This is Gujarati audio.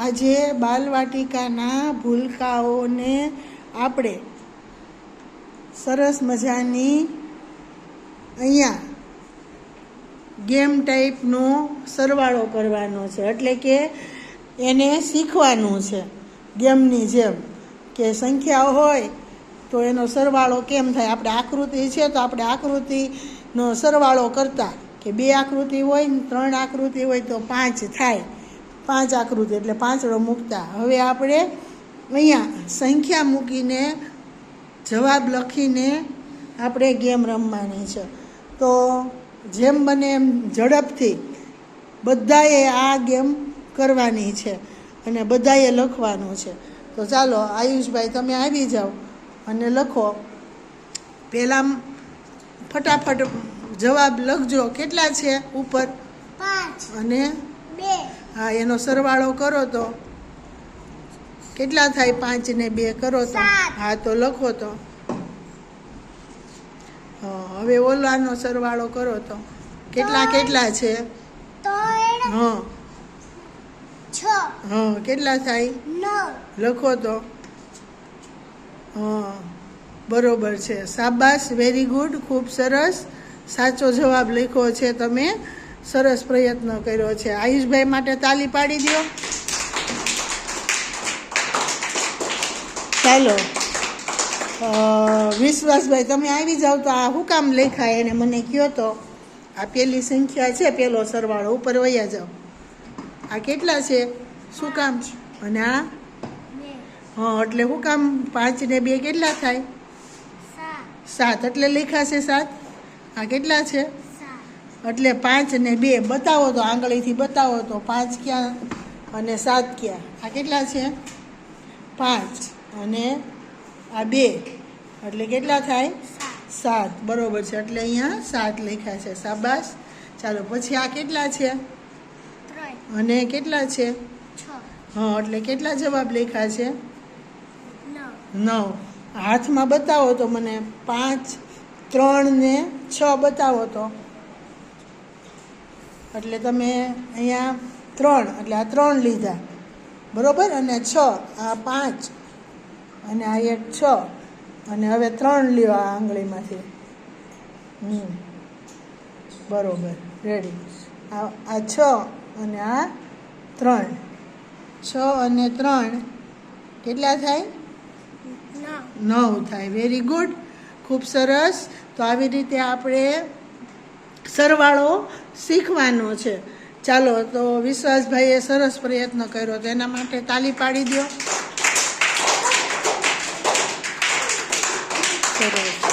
આજે બાલવાટિકાના ભૂલકાઓને આપણે સરસ મજાની અહીંયા ગેમ ટાઈપનો સરવાળો કરવાનો છે. એટલે કે એને શીખવાનું છે ગેમની જેમ. કે સંખ્યા હોય તો એનો સરવાળો કેમ થાય? આપણે આકૃતિ છે તો આપણે આકૃતિનો સરવાળો કરતા કે બે આકૃતિ હોય ને ત્રણ આકૃતિ હોય તો પાંચ થાય. પાંચ આકૃતિ એટલે પાંચડો મૂકતા. હવે આપણે અહીંયા સંખ્યા મૂકીને જવાબ લખીને આપણે ગેમ રમવાની છે. તો જેમ બને એમ ઝડપથી બધાએ આ ગેમ કરવાની છે અને બધાએ લખવાનું છે. તો ચાલો આયુષભાઈ તમે આવી જાઓ અને લખો. પહેલાં ફટાફટ જવાબ લખજો. કેટલા છે? ઉપર. પાંચ. અને હા એનો સરવાળો કરો તો. કેટલા થાય? પાંચ ને બે કરો તો. હા તો લખો તો. હવે ઓલાનો સરવાળો કરો તો. કેટલા કેટલા છે? હા. હા કેટલા થાય? લખો તો. હા બરોબર છે. સાબાસ વેરી ગુડ ખૂબ સરસ. સાચો જવાબ લખ્યો છે તમે. સરસ પ્રયત્ન કર્યો છે. આયુષભાઈ માટે તાલી પાડી દો ચાલો. વિશ્વાસભાઈ તમે આવી જાઓ તો આ હું કામ લખાય એને મને કહો તો? આ પેલી સંખ્યા છે પેલો સરવાળો. ઉપર વયા જાઓ. આ કેટલા છે? શું કામ છે? અને આ? હા એટલે શું કામ? પાંચ ને બે કેટલા થાય? સાત. એટલે લખાશે સાત. આ કેટલા છે? એટલે પાંચ ને બે. બતાવો તો આંગળીથી બતાવો તો પાંચ ક્યાં અને સાત ક્યાં? આ કેટલા છે? પાંચ અને આ બે. એટલે કેટલા થાય? સાત. બરાબર છે. એટલે અહીંયા સાત લખ્યા છે. સાબાસ ચાલો પછી આ કેટલા છે? અને કેટલા છે? હા એટલે કેટલા જવાબ લખ્યા છે? નવ. હાથમાં બતાવો તો મને. પાંચ ત્રણ ને છ બતાવો તો. એટલે તમે અહીંયા ત્રણ એટલે આ ત્રણ લીધા. બરાબર? અને છ આ પાંચ અને આ એક છ અને હવે ત્રણ લ્યો આ આંગળીમાંથી. હમ. બરાબર. રેડી આ આ છ અને આ ત્રણ. છ અને ત્રણ કેટલા થાય? નવ. નવ થાય. વેરી ગુડ ખૂબ સરસ. તો આવી રીતે આપણે સરવાળો શીખવાનો છે. ચાલો, તો વિશ્વાસભાઈએ સરસ પ્રયત્ન કર્યો તો એના માટે તાલી પાડી દો સરસ.